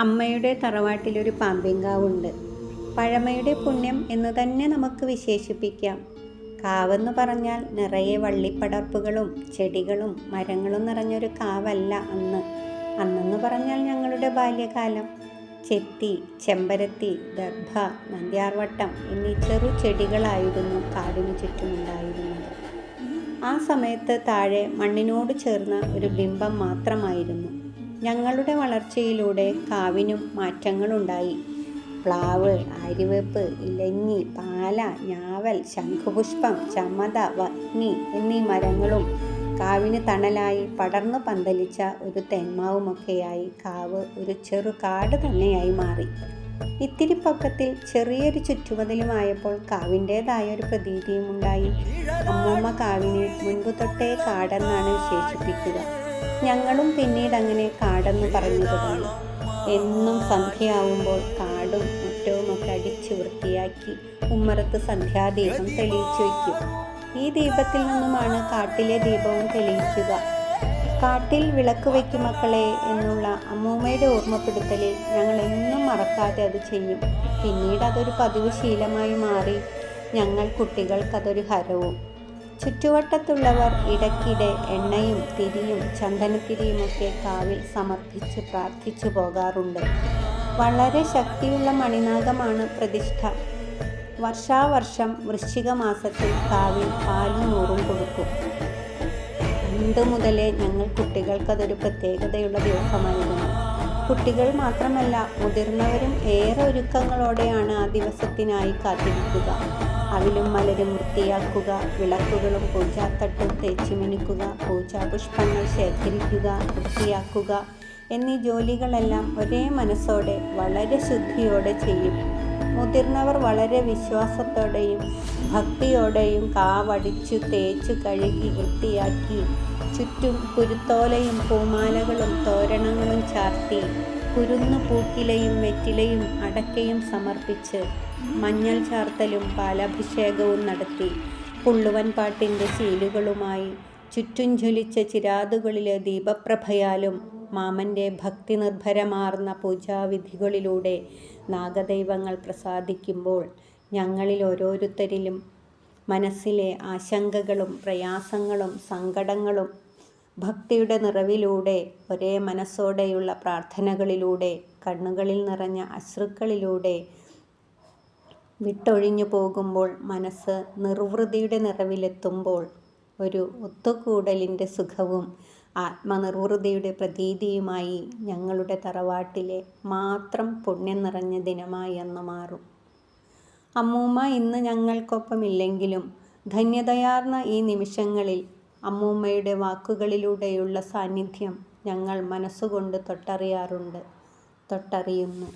അമ്മയുടെ തറവാട്ടിലൊരു പാമ്പിൻകാവുണ്ട്. പഴമയുടെ പുണ്യം എന്ന് തന്നെ നമുക്ക് വിശേഷിപ്പിക്കാം. കാവെന്ന് പറഞ്ഞാൽ നിറയെ വള്ളിപ്പടർപ്പുകളും ചെടികളും മരങ്ങളും നിറഞ്ഞൊരു കാവല്ല അന്ന്. അന്നെന്ന് പറഞ്ഞാൽ ഞങ്ങളുടെ ബാല്യകാലം. ചെത്തി ചെമ്പരത്തി ദർഭ നന്ദ്യാർവട്ടം എന്നീ ചെറു ചെടികളായിരുന്നു കാടിനു ചുറ്റുമുണ്ടായിരുന്നത്. ആ സമയത്ത് താഴെ മണ്ണിനോട് ചേർന്ന ഒരു ബിംബം മാത്രമായിരുന്നു. ഞങ്ങളുടെ വളർച്ചയിലൂടെ കാവിനും മാറ്റങ്ങളുണ്ടായി. പ്ലാവ് ആര്യവേപ്പ് ഇലഞ്ഞി പാല ഞാവൽ ശംഖുപുഷ്പം ചമത വഗ്നി എന്നീ മരങ്ങളും കാവിന് തണലായി പടർന്നു പന്തലിച്ച ഒരു തെന്മാവുമൊക്കെയായി കാവ് ഒരു ചെറു കാട് തന്നെയായി മാറി. ഇത്തിരി പൊക്കത്തിൽ ചെറിയൊരു ചുറ്റുമതിലുമായപ്പോൾ കാവിന്റേതായ ഒരു പ്രതീതിയും ഉണ്ടായി അമ്മമ്മ കാവിനെ മുൻപ് തൊട്ടേ കാടെന്നാണ് വിശേഷിപ്പിക്കുക. ഞങ്ങളും പിന്നീട് അങ്ങനെ കാടെന്ന് പറഞ്ഞു തുടങ്ങി. എന്നും സന്ധ്യയാവുമ്പോൾ കാടും മുറ്റവും ഒക്കെ അടിച്ചു വൃത്തിയാക്കി ഉമ്മറത്ത് സന്ധ്യാദീപം തെളിയിച്ചു വയ്ക്കും. ഈ ദീപത്തിൽ നിന്നുമാണ് കാട്ടിലെ ദീപവും തെളിയിക്കുക. കാട്ടിൽ വിളക്ക് വയ്ക്കും മക്കളെ എന്നുള്ള അമ്മൂമ്മയുടെ ഓർമ്മപ്പെടുത്തലിൽ ഞങ്ങൾ എന്നും മറക്കാതെ അത് ചെയ്യും. പിന്നീട് അതൊരു പതിവ് ശീലമായി മാറി ഞങ്ങൾ കുട്ടികൾക്കതൊരു ഹരവും. ചുറ്റുവട്ടത്തുള്ളവർ ഇടയ്ക്കിടെ എണ്ണയും തിരിയും ചന്ദനത്തിരിയുമൊക്കെ കാവിൽ സമർപ്പിച്ച് പ്രാർത്ഥിച്ചു പോകാറുണ്ട്. വളരെ ശക്തിയുള്ള മണിനാഗമാണ് പ്രതിഷ്ഠ. വർഷാവർഷം വൃശ്ചിക മാസത്തിൽ കാവിൽ പാലും നൂറും കൊടുക്കും. പണ്ട് മുതലേ ഞങ്ങൾ കുട്ടികൾക്കതൊരു പ്രത്യേകതയുള്ള ദിവസമായിരുന്നു. കുട്ടികൾ മാത്രമല്ല മുതിർന്നവരും ഏറെ ഒരുക്കങ്ങളോടെയാണ് ആ ദിവസത്തിനായി കാത്തിരിക്കുക. അവിലും മലരും വൃത്തിയാക്കുക വിളക്കുകളും പൂജാത്തട്ടും തേച്ചു മിനുക്കുക പൂജാപുഷ്പങ്ങൾ ശേഖരിക്കുക വൃത്തിയാക്കുക എന്നീ ജോലികളെല്ലാം ഒരേ മനസ്സോടെ വളരെ ശുദ്ധിയോടെ ചെയ്യും. മുതിർന്നവർ വളരെ വിശ്വാസത്തോടെയും ഭക്തിയോടെയും കാവടിച്ചു തേച്ചു കഴുകി വൃത്തിയാക്കി ചുറ്റും കുരുത്തോലയും പൂമാലകളും തോരണങ്ങളും ചാർത്തി കുരുന്നു പൂക്കിലയും വെറ്റിലയും അടക്കയും സമർപ്പിച്ച് മഞ്ഞൾ ചാർത്തലും പാലാഭിഷേകവും നടത്തി പുള്ളുവൻ പാട്ടിന്റെ ശീലുകളുമായി ചുറ്റും ജ്വലിച്ച ചിരാതുകളിലെ ദീപപ്രഭയാലും മാമന്റെ ഭക്തി നിർഭരമാർന്ന പൂജാവിധികളിലൂടെ നാഗദൈവങ്ങൾ പ്രസാദിക്കുമ്പോൾ ഞങ്ങളിൽ ഓരോരുത്തരിലും മനസ്സിലെ ആശങ്കകളും പ്രയാസങ്ങളും സങ്കടങ്ങളും ഭക്തിയുടെ നിറവിലൂടെ ഒരേ മനസ്സോടെയുള്ള പ്രാർത്ഥനകളിലൂടെ കണ്ണുകളിൽ നിറഞ്ഞ അശ്രുക്കളിലൂടെ വിട്ടൊഴിഞ്ഞു പോകുമ്പോൾ മനസ്സ് നിർവൃതിയുടെ നിറവിലെത്തുമ്പോൾ ഒരു ഒത്തുകൂടലിന്റെ സുഖവും ആത്മനിർവൃതിയുടെ പ്രതീതിയുമായി ഞങ്ങളുടെ തറവാട്ടിലെ മാത്രം പുണ്യം നിറഞ്ഞ ദിനമായി അന്ന് മാറും. അമ്മൂമ്മ ഇന്ന് ഞങ്ങൾക്കൊപ്പമില്ലെങ്കിലും ധന്യതയാർന്ന ഈ നിമിഷങ്ങളിൽ അമ്മൂമ്മയുടെ വാക്കുകളിലൂടെയുള്ള സാന്നിധ്യം ഞങ്ങൾ മനസ്സുകൊണ്ട് തൊട്ടറിയാറുണ്ട് തൊട്ടറിയുന്നു.